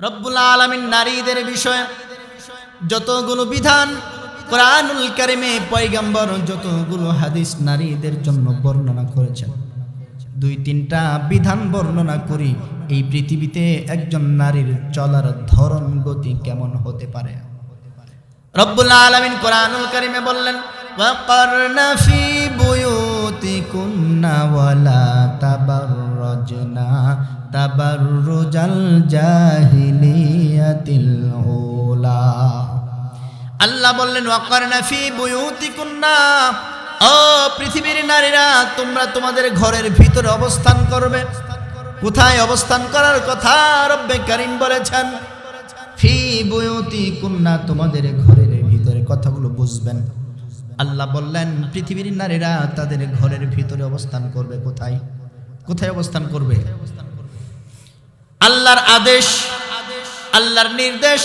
রব্বুল আলমিন নারীদের বিষয়ে যতগুলো বিধান কোরআনুল কারিমে পয়গাম্বর যতগুলো হাদিস নারীদের জন্য বর্ণনা করেছেন দুই তিনটা বিধান বর্ণনা করি এই পৃথিবীতে একজন নারীর চলার ধরন গতি কেমন হতে পারে রব্বুল আলামিন কোরআনুল কারিমে বললেন وقرن في بيوتكن ولا تبرجن তাবারুজাল জাহিলিয়াতিল উলা। আল্লাহ বললেন, ওয়াকারনা ফি বুয়ুতিকুন্না। ও পৃথিবীর নারীরা, তোমরা তোমাদের ঘরের ভিতরে অবস্থান করবে। কোথায় অবস্থান করার কথা রব্বে করিম বলেছেন, ফি বুয়তি কুন্না তোমাদের ঘরের ভিতরে। কথাগুলো বুঝবেন। আল্লাহ বললেন, পৃথিবীর নারীরা তাদের ঘরের ভিতরে অবস্থান করবে কোথায়? কোথায় অবস্থান করবে? আল্লাহর আদেশ, আল্লাহর নির্দেশ,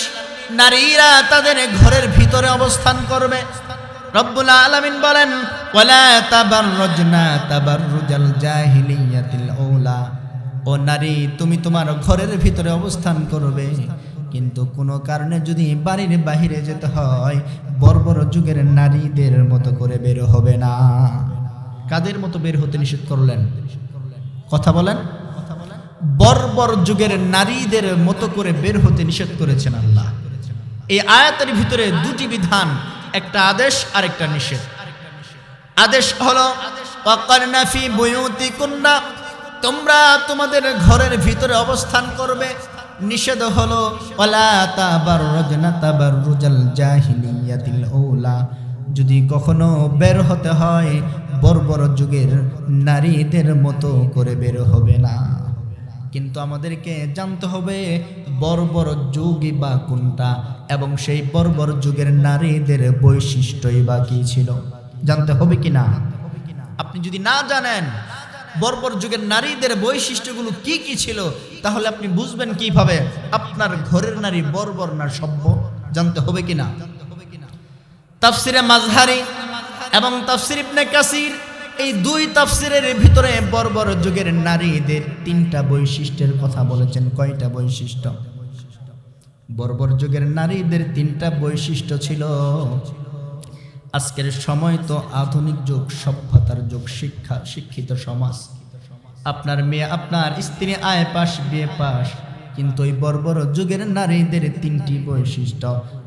নারীরা তাদের ঘরের ভিতরে অবস্থান করবে। রব্বুল আলামিন বলেন ও নারী, তুমি তোমার ঘরের ভিতরে অবস্থান করবে। কিন্তু কোনো কারণে যদি বাড়ির বাহিরে যেতে হয়, বর্বর যুগের নারীদের মতো করে বের হবে না। কাদের মতো বের হতে নিষেধ করলেন? কথা বলেন। বর্বর যুগের নারীদের মতো করে বের হতে নিষেধ করেছেন আল্লাহ। এই আয়াতের ভিতরে দুটি বিধান, একটা আদেশ আর একটা নিষেধ। আদেশ হলো বুয়ুতিকুন্না তোমরা তোমাদের ঘরের ভিতরে অবস্থান করবে। নিষেধ হলো যদি কখনো বের হতে হয়, বর্বর যুগের নারীদের মতো করে বের হবে না। কিন্তু আমাদেরকে জানতে হবে বর্বর যুগই বা কোনটা এবং সেই বর্বর যুগের নারীদের বৈশিষ্ট্যই বা কি ছিল? জানতে হবে কি না? আপনি যদি না জানেন বর্বর যুগের নারীদের বৈশিষ্ট্যগুলো কি কি ছিল, তাহলে আপনি বুঝবেন কীভাবে আপনার ঘরের নারী বর্বর না সভ্য। জানতে হবে কি না? তাফসিরে মাজহারি এবং তাফসির ইবনে কাসির এই দুই তাফসিরের ভিতরে বর্বর যুগের নারীদের তিনটা বৈশিষ্ট্যের কথা বলেছেন। কয়টা বৈশিষ্ট্য? বর্বর যুগের নারীদের তিনটা বৈশিষ্ট্য ছিল, আজকের সময় তো আধুনিক যুগ, সভ্যতার যুগ, শিক্ষা, শিক্ষিত সমাজ। আপনার মেয়ে, আপনার স্ত্রী আয় পাশ বিয়ে পাশ কিন্তু ওই বর্বর যুগের নারীদের তিনটি বৈশিষ্ট্য।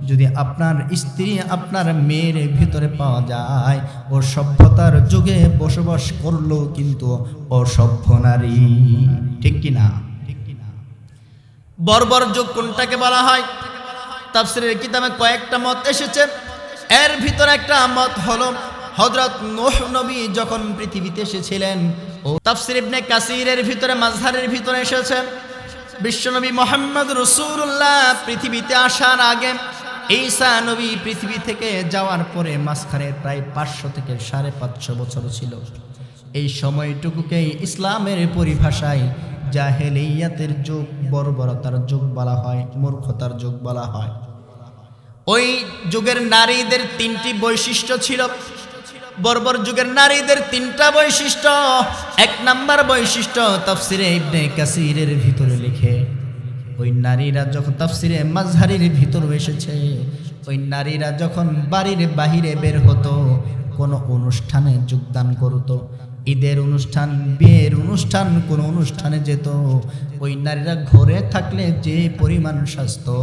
যদি আপনার স্ত্রী আপনার মেয়ের ভিতরে পাওয়া যায় ও সভ্যতার যুগে বসবাস করল কিন্তু অসভ্য নারী। ঠিক কিনা বর্বর যুগ কোনটাকে বলা হয়? তাফসিরের কিতাবে কয়েকটা মত এসেছে। এর ভিতরে একটা মত হলো হযরত নূহ নবী যখন পৃথিবীতে এসেছিলেন, ও তাফসির ইবনে কাসিরের ভিতরে, মাযহারের ভিতরে এসেছে। বিশ্বনবী মোহাম্মদ রসুল্লাহ পৃথিবীতে আসার আগে ঈসা নবী পৃথিবী থেকে যাওয়ার পরে মাঝখানে প্রায় পাঁচশো থেকে সাড়ে পাঁচশো বছর ছিল। এই সময়টুকুকেই ইসলামের পরিভাষায় জাহেলিয়াতের যুগ, বর্বরতার যুগ বলা হয়, মূর্খতার যুগ বলা হয়। ওই যুগের নারীদের তিনটি বৈশিষ্ট্য ছিল। বর্বর যুগের নারীদের তিনটা বৈশিষ্ট্য। এক নাম্বার বৈশিষ্ট্য, তাফসিরে ইবনে কাসিরের ভিতরে ওই নারীরা যখন তাফসিরে মাঝহারির ভিতর এসেছে, ওই নারীরা যখন বাড়ির বাহিরে বের হতো, কোনো অনুষ্ঠানে যোগদান করতো, ঈদের অনুষ্ঠান, বিয়ের অনুষ্ঠান, কোনো অনুষ্ঠানে যেত, ওই নারীরা ঘরে থাকলে যে পরিমাণ স্বাস্থ্য,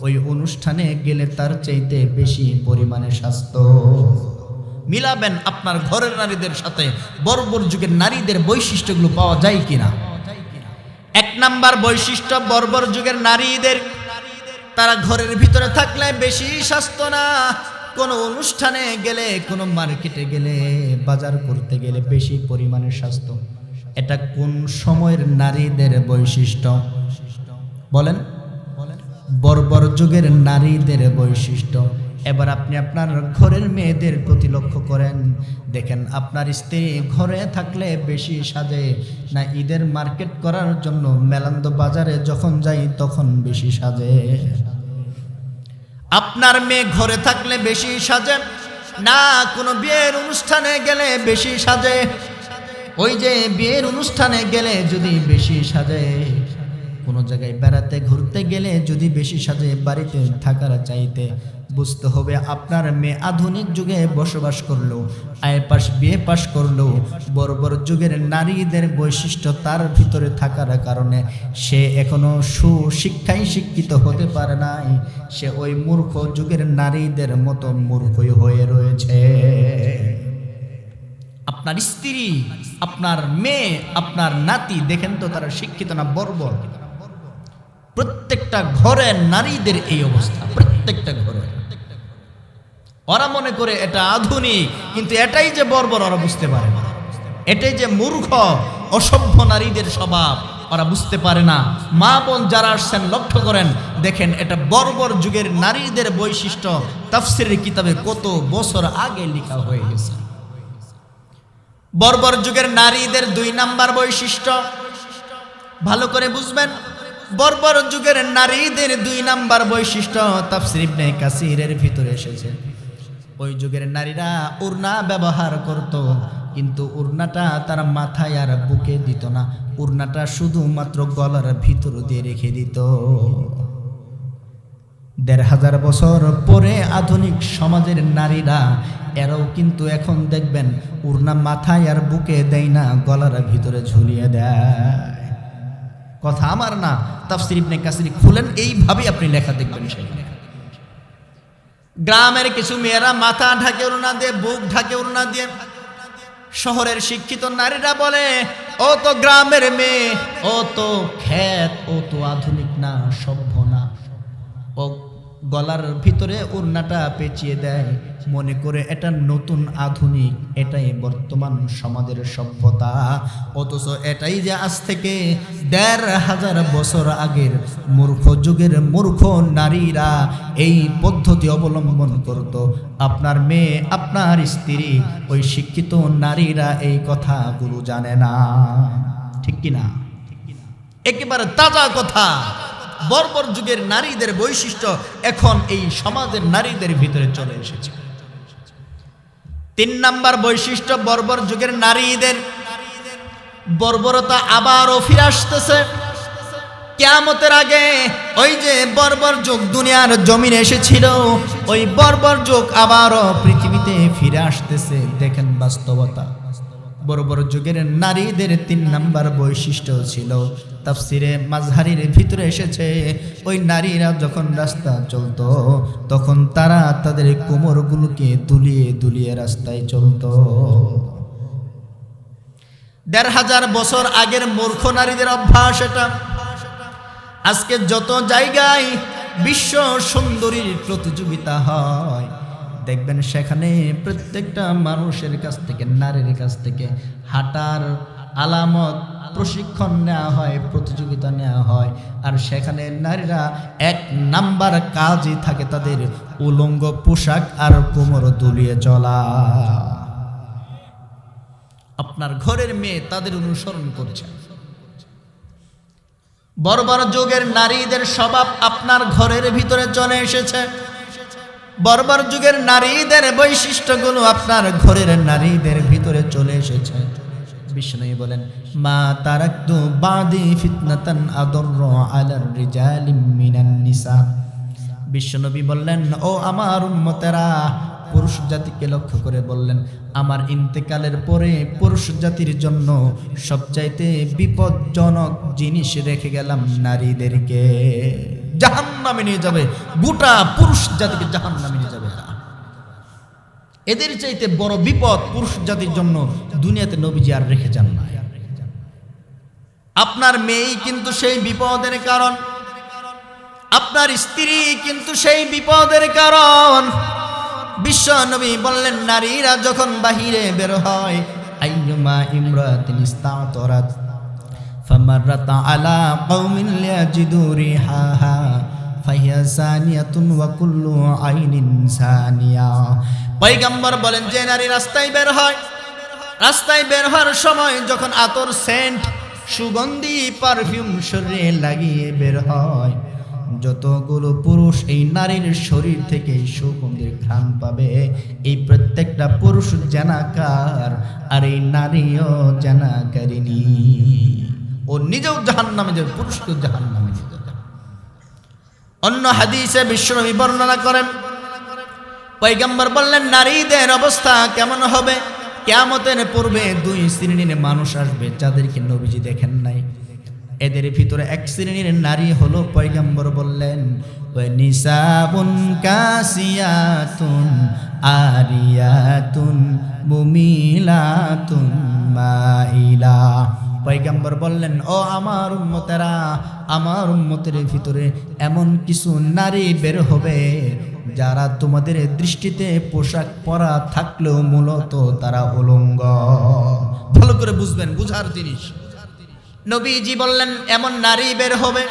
ওই অনুষ্ঠানে গেলে তার চাইতে বেশি পরিমাণে স্বাস্থ্য। মিলাবেন আপনার ঘরের নারীদের সাথে বর্বর যুগের নারীদের বৈশিষ্ট্যগুলো পাওয়া যায় কিনা? এক নাম্বার বৈশিষ্ট্য, বর্বর যুগের নারীদের, তারা ঘরের ভিতরে থাকলে বেশি স্বাস্থ্য না। কোনো অনুষ্ঠানে গেলে, কোনো মার্কেটে গেলে, বাজার করতে গেলে বেশি পরিমাণে স্বাস্থ্য। এটা কোন সময়ের নারীদের বৈশিষ্ট্য? বলেন। বর্বর যুগের নারীদের বৈশিষ্ট্য। এবার আপনি আপনার ঘরের মেয়েদের প্রতি লক্ষ্য করেন। দেখেন, আপনার স্ত্রী ঘরে থাকলে বেশি সাজে না ঈদের মার্কেট করার জন্য মেলান্দ বাজারে যখন যাই তখন বেশি সাজে। আপনার মেয়ে ঘরে থাকলে বেশি সাজে না কোনো বিয়ের অনুষ্ঠানে গেলে বেশি সাজে। ওই যে বিয়ের অনুষ্ঠানে গেলে যদি বেশি সাজে। কোনো জায়গায় বেড়াতে, ঘুরতে গেলে যদি বেশি সাজে বাড়িতে থাকার চাইতে, বুঝতে হবে আপনার মেয়ে আধুনিক যুগে বসবাস করল, আয় পাশ, বিয়ে পাশ করল। বড় বড় যুগের নারীদের বৈশিষ্ট্য তার ভিতরে থাকার কারণে সে এখনও সুশিক্ষায় শিক্ষিত হতে পারে নাই। সে ওই মূর্খ যুগের নারীদের মতো মূর্খই হয়ে রয়েছে। আপনার স্ত্রী, আপনার মেয়ে, আপনার নাতি, দেখেন তো তারা শিক্ষিত না বর্বর। প্রত্যেকটা ঘরের নারীদের এই অবস্থা, প্রত্যেকটা ঘরে। ওরা মনে করে এটা আধুনিক, কিন্তু এটাই যে বর্বর ওরা বুঝতে পারে না। এটাই যে মূর্খ, অসভ্য নারীদের স্বভাব ওরা বুঝতে পারে না। মা বোন যারা আসছেন, লক্ষ্য করেন, দেখেন এটা বর্বর যুগের নারীদের বৈশিষ্ট্য। তাফসিরের কিতাবে কত বছর আগে লেখা হয়ে গেছে বর্বর যুগের নারীদের দুই নাম্বার বৈশিষ্ট্য। ভালো করে বুঝবেন? বর্বর যুগের নারীদের দুই নাম্বার বৈশিষ্ট্য তাফসির ইবনে কাসিরের ভিতরে এসেছে। ওই যুগের নারীরা উড়না ব্যবহার করত, কিন্তু উড়নাটা তার মাথায় আর বুকে দিত না। উড়নাটা শুধুমাত্র গলার ভিতর দিয়ে রেখে দিত। দেড় হাজার বছর পরে আধুনিক সমাজের নারীরা, এরাও কিন্তু এখন দেখবেন, উড়না মাথায় আর বুকে দেয় না, গলার ভিতরে ঝুলিয়ে দেয়। কথা আমার না, তাফসির ইবনে কাসির খুলেন, এইভাবেই আপনি লেখা দেখবেন গ্রামের কিছু মেয়েরা মাথা ঢাকে না দিয়ে, বুক ঢাকে না দিয়ে, শহরের শিক্ষিত নারীরা বলে, ও তো গ্রামের মেয়ে, ও তো খ্যাত ও তো আধুনিক গলার ভিতরে উড়নাটা পেঁচিয়ে দেয়। মনে করে এটা নতুন আধুনিক, এটাই বর্তমান সমাজের সভ্যতা। অথচ এটাই যে আজ থেকে দেড় হাজার বছর আগের মূর্খ যুগের মূর্খ নারীরা এই পদ্ধতি অবলম্বন করত। আপনার মেয়ে, আপনার স্ত্রী, ওই শিক্ষিত নারীরা এই কথাগুলো জানে না। ঠিক কি না একেবারে তাজা কথা। বর্বর যুগের নারীদের বৈশিষ্ট্য এখন এই সমাজের নারীদের ভিতরে চলে এসেছে। তিন নাম্বার বৈশিষ্ট্য, বর্বর যুগের নারীদের বর্বরতা আবারও ফিরে আসতেছে। কেয়ামতের আগে ওই যে বর্বর যুগ দুনিয়ার জমিনে এসেছিল, ওই বর্বর যুগ আবারও পৃথিবীতে ফিরে আসতেছে। দেখেন বাস্তবতা। বড় যুগের নারীদের তিন নাম্বার বৈশিষ্ট্য ছিল তাফসিরে মাঝহারির ভিতরে এসেছে, ওই নারীরা যখন রাস্তা চলতো, তখন তারা তাদের কোমরগুলোকে দুলিয়ে দুলিয়ে রাস্তায় চলতো। দেড় হাজার বছর আগের মূর্খ নারীদের অভ্যাস এটা। আজকে যত জায়গায় বিশ্ব সুন্দরীর প্রতিযোগিতা হয়, দেখবেন সেখানে প্রত্যেকটা মানুষের কাছ থেকে, নারীর কাছ থেকে হাঁটার আলামত প্রশিক্ষণ নেওয়া হয়, প্রতিযোগিতা নেওয়া হয়, আর সেখানে নারীরা এক নাম্বার কাজই থাকে তাদের উলঙ্গ পোশাক আর কোমর দুলিয়ে চলা। আপনার ঘরের মেয়ে তাদের অনুসরণ করছে। বড় বড় যুগের নারীদের স্বভাব আপনার ঘরের ভিতরে চলে এসেছে। বর্বর যুগের নারীদের বৈশিষ্ট্যগুলো আপনার ঘরের নারীদের ভিতরে চলে এসেছে। বিষ্ণু বলেন, মা তারাক্তু বাদি ফিতনাতান আদর আলার রিজালিম মিনান নিসা। বিশ্বনবী বললেন, ও আমার উম্মতেরা। পুরুষ জাতিকে লক্ষ্য করে বললেন, আমার ইন্তেকালের পরে পুরুষ জাতির জন্য সবচাইতে বিপজ্জনক জিনিস রেখে গেলাম নারীদেরকে। জাহান নামে নিয়ে যাবে, গোটা পুরুষ জাতিকে জাহান নামে নিয়ে যাবে। এদের চাইতে বড় বিপদ পুরুষ জাতির জন্য দুনিয়াতে নবীজি আর রেখে যান না আপনার মেয়েই কিন্তু সেই বিপদের কারণ। আপনার স্ত্রী কিন্তু সেই বিপদের কারণ। বিশ্ব নবী বললেন, নারীরা যখন বাহিরে বের হয় আলা ফাইয়া কুল্লু আইনিন সানিয়া। পয়গাম্বর বলেন, যে নারী রাস্তায় বের হয়, রাস্তায় বের হওয়ার সময় যখন আতর সেন্ট, সুগন্ধি, পারফিউম শরীরে লাগিয়ে বের হয়, যতগুলো পুরুষ এই নারীর শরীর থেকে সুগন্ধির ঘ্রাণ পাবে। এই প্রত্যেকটা পুরুষ জানাকার, আর এই নারীও জানাকারিনী ও নিজেও জাহান নামে যাবে, পুরুষকেও জাহান নামে যাবে অন্য হাদিসে বিশ্বনবী বর্ণনা করেন পৈগম্বর বললেন, নারীদের অবস্থা কেমন হবে? কেয়ামতের পূর্বে দুই শ্রেণির মানুষ আসবে যাদেরকে নবীজি দেখেন নাই। এদের ভিতরে এক শ্রেণির নারী হলো পৈগম্বর বললেন নিসাবুন কাসিয়াতুন আরিয়াতুন মুমিলাতুন মাইলা। পৈগম্বর বললেন, ও আমার উম্মতেরা, আমার উম্মতের ভিতরে এমন কিছু নারী বের হবে যারা তোমাদের দৃষ্টিতে পোশাক পরা থাকলেও মূলত তারা উলঙ্গ। ভালো করে বুঝবেন, বুঝার জিনিস। নবীজি বললেন, এমন নারী বের হবে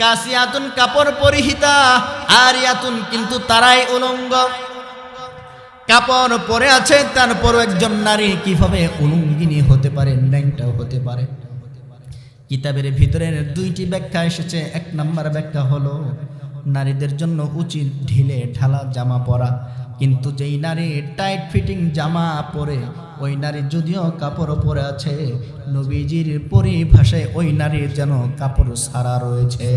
কাসিয়াতুন কাপড় পরিহিতা আর ইয়াতুন কিন্তু তারাই উলঙ্গ। কাপড় পরে আছে, তারপরও একজন নারী কীভাবে উলঙ্গিনী হতে পারে, ন্যাংটাও হতে পারে। কিতাবের ভিতরে দুইটি ব্যাখ্যা এসেছে। এক নাম্বার ব্যাখ্যা হলো, নারীদের জন্য উচিত ঢিলে ঢালা জামা পরা। কিন্তু যেই নারী টাইট ফিটিং জামা পরে, ওই নারী যদিও কাপড় পরে আছে, নবীজির পরিভাষায় ওই নারীর যেন কাপড় সারা রয়েছে।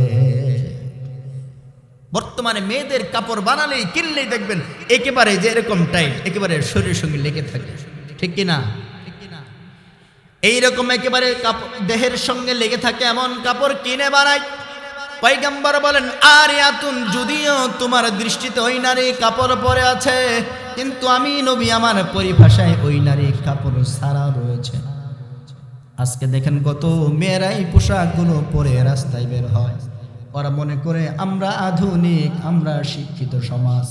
বর্তমানে মেয়েদের কাপড় বানালেই কিনলেই দেখবেন একেবারে যে এরকম টাইট একেবারে শরীরের সঙ্গে লেগে থাকে। ঠিক কি না এইরকম একেবারে দেহের সঙ্গে লেগে থাকে এমন কাপড় কিনে বানায়। পৈগম্বর বলেন আর আতুন যদিও তোমার দৃষ্টিতে ওই নারী কাপড় পরে আছে, কিন্তু আমি নবী, আমার পরিভাষায় ওই নারী কাপড় সারা রয়েছে। আজকে দেখেন কত মেয়েরাই পোশাকগুলো পরে রাস্তায় বের হয়। ওরা মনে করে, আমরা আধুনিক, আমরা শিক্ষিত সমাজ।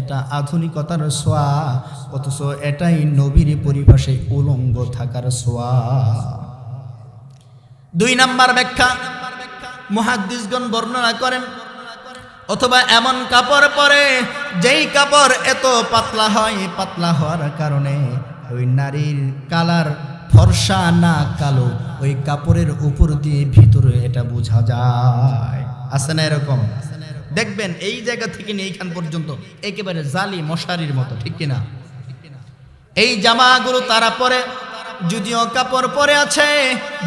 এটা আধুনিকতার সোয়া অথচ এটাই নবীর পরিভাষায় উলঙ্গ থাকার সোয়া দুই নাম্বার ব্যাখ্যা। মহাদ্দিসগণ বর্ণনা করেন, অথবা এমন কাপড় পরে, যেই কাপড় এত পাতলা হয়, পাতলা হওয়ার কারণে ওই নারীর কালার ফর্সা না কালো, ওই কাপড়ের উপর দিয়ে ভিতরে এটা বোঝা যায়। আছে না এরকম? দেখবেন এই জায়গা থেকে নিয়ে এইখান পর্যন্ত একেবারে জালি মশারির মতো, ঠিক কিনা? এই জামাগুলো তারা পরে, যদিও কাপড় পরে আছে,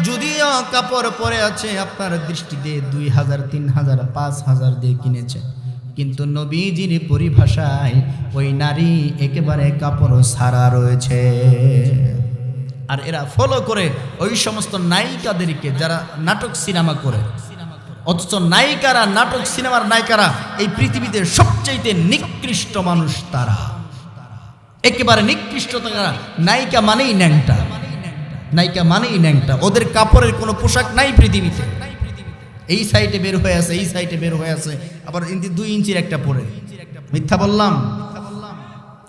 যদিও কাপড় পরে আছে, আপনার দৃষ্টিতে দুই হাজার, তিন হাজার, পাঁচ হাজার দিয়ে কিনেছে। কিন্তু নবীজির পরিভাষায় ওই নারী একেবারে কাপড় সারা রয়েছে। আর এরা ফলো করে ওই সমস্ত নায়িকাদেরকে, যারা নাটক সিনেমা করে অথচ নায়িকারা, নাটক, সিনেমার নায়িকারা এই পৃথিবীতে সবচাইতে নিকৃষ্ট মানুষ তারা। একেবারে নিকৃষ্ট তারা নায়িকা মানেই ন্যাংটা। নায়িকা মানেই ন্যাংটা। ওদের কাপড়ের কোনো পোশাক নাই পৃথিবীতে। এই সাইডে বের হয়ে আছে, এই সাইডে বের হয়ে আছে, আবার দুই ইঞ্চির একটা পরে। মিথ্যা বললাম?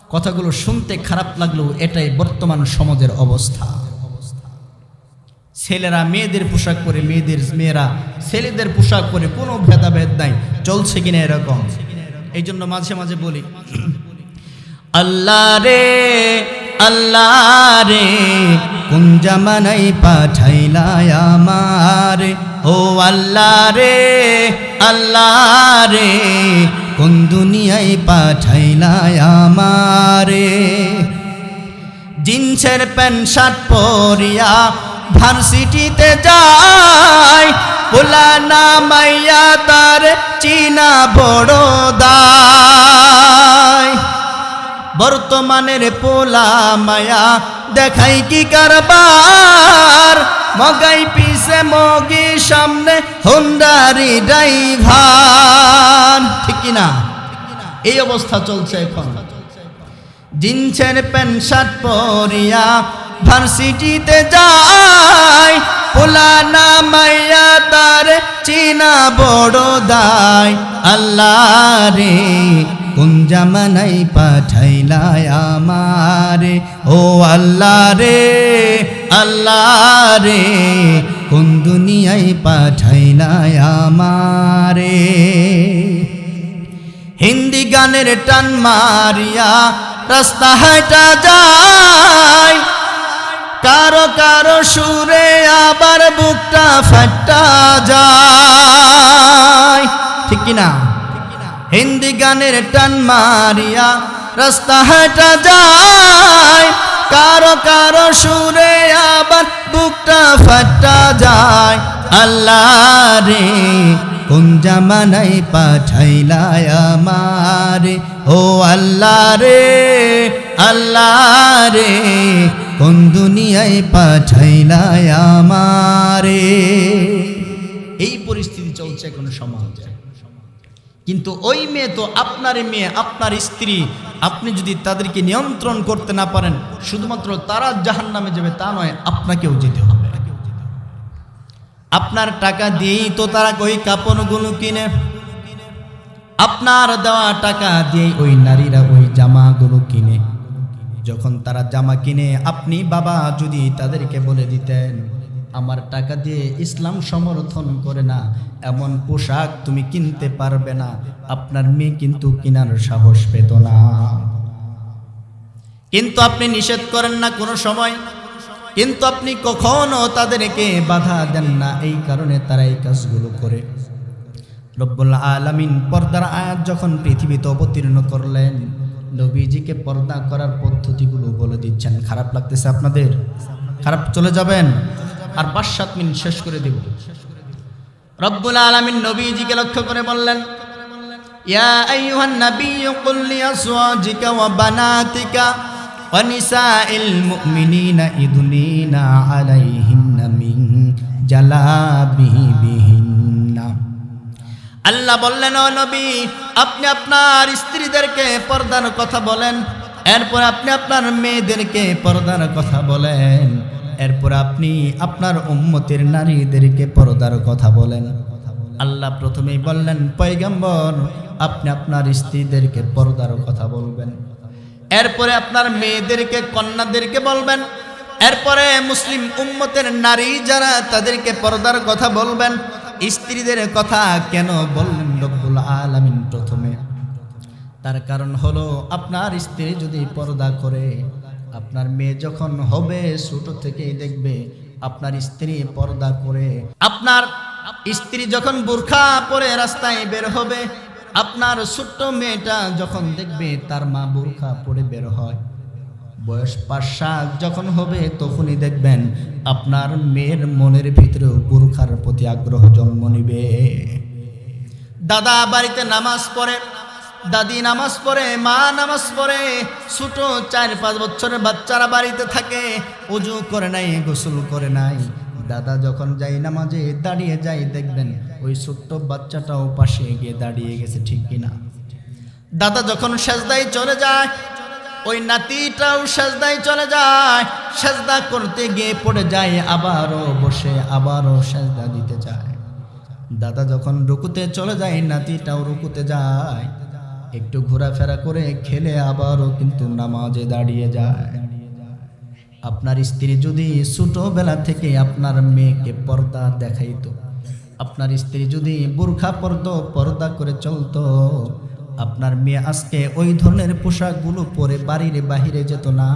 কথাগুলো শুনতে খারাপ লাগলেও এটাই বর্তমান সমাজের অবস্থা। ছেলেরা মেয়েদের পোশাক পরে মেয়েদের মেয়েরা, ছেলেদের পোশাক পরে কোনো ভেদাভেদ নাই, চলছে কিনা এরকম? এই জন্য মাঝে মাঝে বলি, আল্লাহ রে আল্লাহ রে, কোন জামানাই পাঠাইলাই আমার? ও আল্লাহ রে আল্লাহ রে, কোন দুনিয়ায় পাঠাইলাই আমারে? জিন্সের প্যান্ট, শার্ট পরিয়া ভার্সিটিতে যায় পোলা নামাইয়া তার চীনা বড় দায় বর্তমানের পোলা মায়া দেখাই কি কারবার? মগাই পিছে মগি সামনে হুন্ডারি ড্রাইভার। ঠিক না? এই অবস্থা চলছে এখন। জিন্সের প্যান্ট শার্ট পরিয়া ভার্সিটিতে যায়, পোলা নামাইয়া তার চীনা বড় দায়। আল্লাহ রে কোন জামানাই পাঠাইলাই আমারে? ও আল্লাহ রে আল্লাহ রে কোন দুনিয়ায় পাঠাইলাই আমারে? হিন্দি গানের টান মারিয়া রাস্তা হাঁটা যায় কারও কারও সুরে আবার বুকটা ফাটা যায়। ঠিক কিনা? হিন্দি গানের টান মারিয়া রাস্তা হাঁটা যায়। কারও কারও সুরে আবার বুকটা ফাটা যায়। আল্লাহ রে, কোন জামানাই পাঠাইলাই আমারে? ও আল্লাহ রে আল্লাহ রে, কোন দুনিয়ায় পাঠাইলাই আমারে? এই পরিস্থিতি চলছে কোন সমাজে কিন্তু ওই মেয়ে তো আপনার মেয়ে, আপনার স্ত্রী, আপনি যদি তাদেরকে নিয়ন্ত্রণ করতে না পারেন, শুধুমাত্র তারা জাহান নামে যাবে, তা নয়, আপনাকেও যেতে হবে। আপনার টাকা দিয়েই তো তারা ওই কাপড়গুলো কিনে। আপনার দেওয়া টাকা দিয়েই ওই নারীরা ওই জামাগুলো কিনে। যখন তারা জামা কিনে, আপনি বাবা যদি তাদেরকে বলে দিতেন, আমার টাকা দিয়ে ইসলাম সমর্থন করে না, এমন পোশাক তুমি কিনতে পারবে না, আপনার মেয়ে কিন্তু কেনার সাহস পেত না। কিন্তু আপনি নিষেধ করেন না কোনো সময়। কিন্তু আপনি কখনো তাদেরকে বাধা দেন না, এই কারণে তারা এই কাজগুলো করে। রব্বুল আলামিন পর্দার আয়াত যখন পৃথিবীতে অবতীর্ণ করলেন নবীজিকে পর্দা করার পদ্ধতিগুলো বলে দিচ্ছেন। খারাপ লাগতেছে আপনাদের? খারাপ চলে যাবেন? আর পাঁচ সাত মিনিট শেষ করে দেব। রব্বুল আলামিন নবীজিকে লক্ষ্য করে বললেন, ইয়া আইয়ুহান নাবিয়্যু কুল লিআজওয়াজিকা আল্লাহ বললেন, ও নবী, আপনি আপনার স্ত্রীদেরকে পর্দার কথা বলেন। এরপর আপনি আপনার মেয়েদেরকে পর্দার কথা বলেন। এরপর আপনি আপনার উম্মতের নারীদেরকে পর্দার কথা বলেন। আল্লাহ প্রথমেই বললেন, পয়গম্বর, আপনি আপনার স্ত্রীদেরকে পর্দার কথা বলবেন। এরপরে আপনার মেয়েদেরকে, কন্যাদেরকে বলবেন। এরপরে মুসলিম উম্মতের নারী যারা, তাদেরকে পর্দার কথা বলবেন। স্ত্রীদের কথা কেন বললেন রব্বুল আলামিন প্রথমে? তার কারণ হলো, আপনার স্ত্রী যদি পর্দা করে, আপনার মেয়ে যখন হবে, ছোট থেকেই দেখবে আপনার স্ত্রী পর্দা করে। আপনার স্ত্রী যখন বোরখা পরে রাস্তায় বের হবে, আপনার ছোট্ট মেয়েটা যখন দেখবে তার মা বোরখা পরে বের হয়। বয়স পাঁচ যখন হবে, তখনই দেখবেন আপনার মেয়ের মনের ভিতরেও বোরখার প্রতি আগ্রহ জন্ম নিবে। দাদা বাড়িতে নামাজ পড়ে, দাদি নামাজ পড়ে, মা নামাজ পড়ে, ছোট চার পাঁচ বছরের বাচ্চারা বাড়িতে থাকে, উজু করে নাই, গোসল করে নাই। দাদা যখন যাই নামাজে, দাঁড়িয়ে যাই দেখবেন ওই ছোট্ট বাচ্চাটাও পাশে গিয়ে দাঁড়িয়ে গেছে, ঠিক কিনা? দাদা যখন সেজদায় চলে যায় ওই নাতিটাও সেজদায় চলে যায়, সেজদা করতে গিয়ে পড়ে যায়, আবারও বসে, আবারও সেজদা দিতে যায়। দাদা যখন রুকুতে চলে যায়, নাতিটাও রুকুতে যায়। একটু ঘোরাফেরা করে খেলে আবারও কিন্তু নামাজে দাঁড়িয়ে যায়। আপনার স্ত্রী যদি ছোটবেলা থেকে আপনার মেয়েকে পর্দা দেখাইতো, আপনার স্ত্রী যদি বোরখা পর্দ, পর্দা করে চলতো আপনার মেয়ে আজকে ওই ধরনের পোশাকগুলো পরে বাড়ির বাহিরে যেত না।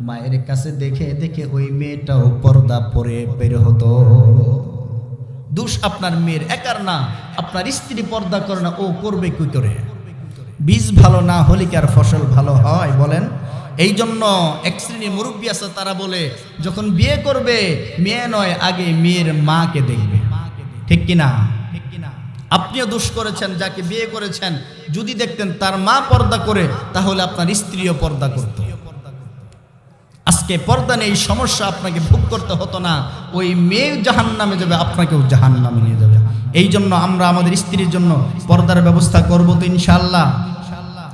মায়ের কাছে দেখে দেখে ওই মেয়েটাও পর্দা পরে বের হতো। দোষ আপনার মেয়ের একার না? আপনার স্ত্রী পর্দা করে না, ও করবে কি করে? বীজ ভালো না হলে কি আর ফসল ভালো হয় বলেন? এই জন্য এক শ্রেণির মুরব্বী আছে, তারা বলে, যখন বিয়ে করবে, মেয়ে নয়, আগে মেয়ের মাকে দেখবে। ঠিক কিনা? আপনিও দোষ করেছেন, যাকে বিয়ে করেছেন। যদি দেখতেন তার মা পর্দা করে, তাহলে আপনার স্ত্রীও পর্দা করত। আজকে পর্দা নেই, সমস্যা আপনাকে ভোগ করতে হতো না। ওই মেয়ে জাহান নামে যাবে, আপনাকেও জাহান নামে নিয়ে যাবে। এই জন্য আমরা আমাদের স্ত্রীর জন্য পর্দার ব্যবস্থা করব তো ইনশাল্লাহ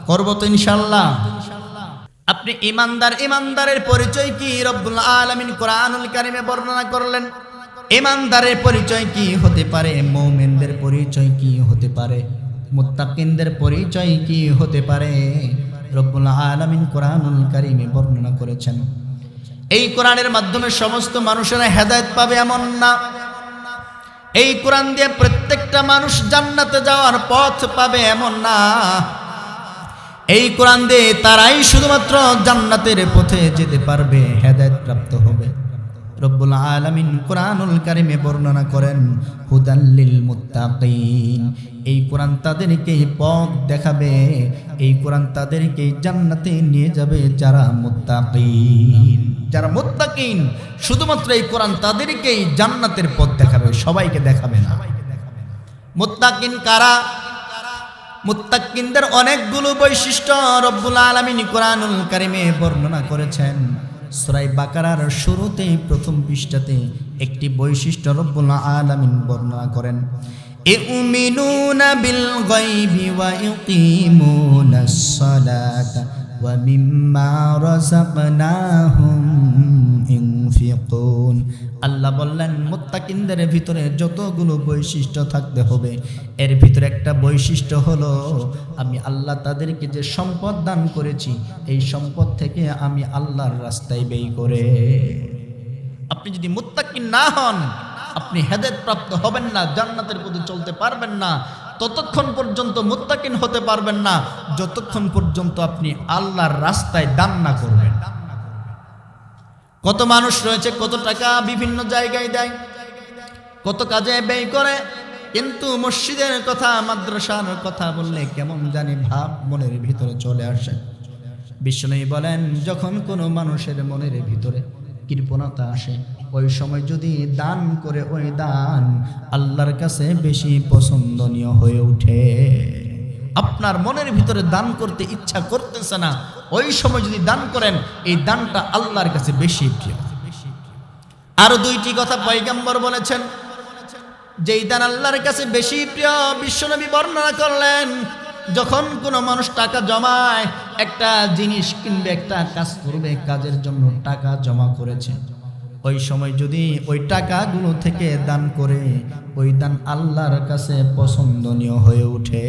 করব তো ইনশাল্লাহ আপনি ইমানদার, ইমানদারের পরিচয় কি? রব্বুল আলমিন কোরআনুল কারিমে বর্ণনা করলেন। ইমানদারের পরিচয় কি? হতে পারে মৌমেনদের পরিচয় কি হতে পারে? মুত্তাকিনদের পরিচয় কি হতে পারে? রব্বুল আলমিন কোরআনুল কারিমে বর্ণনা করেছেন। এই কোরআনের মাধ্যমে সমস্ত মানুষেরা হেদায়ত পাবে এমন না। এই কোরআন দিয়ে প্রত্যেকটা মানুষ জান্নাতে যাওয়ার পথ পাবে এমন না। এই কোরআন দিয়ে তারাই শুধুমাত্র জান্নাতের পথে যেতে পারবে, হেদায়ত রব্বুল আলামিন কোরআনুল কারিমে বর্ণনা করেন হুদাল্লিল মুত্তাকিন এই কোরআন তাদেরকে পথ দেখাবে, এই কোরআন তাদেরকে জান্নাতে নিয়ে যাবে যারা মুত্তাকিন। যারা মুত্তাকিন, শুধুমাত্র এই কোরআন তাদেরকেই জান্নাতের পথ দেখাবে, সবাইকে দেখাবে না। মুত্তাকিন কারা? মুত্তাকিনদের অনেকগুলো বৈশিষ্ট্য রব্বুল আলামিন কোরআনুল কারিমে বর্ণনা করেছেন। সূরা বাকারার শুরুতে প্রথম পৃষ্ঠাতে একটি বৈশিষ্ট্য রব্বুল আলামিন বর্ণনা করেন, ইউমিনুনা বিল গায়বি ওয়া ইউকিমুনাস সালাতা ইনফিকুন আল্লাহ বললেন, মুত্তাকিনদের ভিতরে যতগুলো বৈশিষ্ট্য থাকতে হবে, এর ভিতরে একটা বৈশিষ্ট্য হলো, আমি আল্লাহ তাদেরকে যে সম্পদ দান করেছি, এই সম্পদ থেকে আমি আল্লাহর রাস্তায় ব্যয় করে। আপনি যদি মুত্তাকিন না হন, আপনি হেদায়েত প্রাপ্ত হবেন না, জান্নাতের পথে চলতে পারবেন না, ততক্ষণ পর্যন্ত মুত্তাকিন হতে পারবেন না, যতক্ষণ পর্যন্ত আপনি আল্লাহর রাস্তায় দান না করবেন। কত মানুষ রয়েছে, কত টাকা বিভিন্ন জায়গায় দেয়, কত কাজে ব্যয় করে, কিন্তু মসজিদের কথা, মাদ্রাসার কথা বললে কেমন জানি ভাব মনের ভিতরে চলে আসে। বিষ্ণুই বলেন, যখন কোনো মানুষের মনের ভিতরে কৃপণতা আসে, ওই সময় যদি দান করে ওই দান আল্লাহর কাছে বেশি পছন্দনীয় হয়ে ওঠে। আপনার মনের ভিতরে দান করতে ইচ্ছা করতেছে না, ওই সময় যদি দান করেন, এই দানটা আল্লাহর কাছে বেশি প্রিয়। আরও দুইটি কথা পয়গাম্বর বলেছেন, যেই দান আল্লাহর কাছে বেশি প্রিয়, বিশ্বনবী বর্ণনা করলেন, যখন কোনো মানুষ টাকা জমায়, একটা জিনিস কিনবে, একটা কাজ করবে, কাজের জন্য টাকা জমা করেছে। ওই সময় যদি ওই টাকাগুলো থেকে দান করে, ওই দান আল্লাহর কাছে পছন্দনীয় হয়ে ওঠে।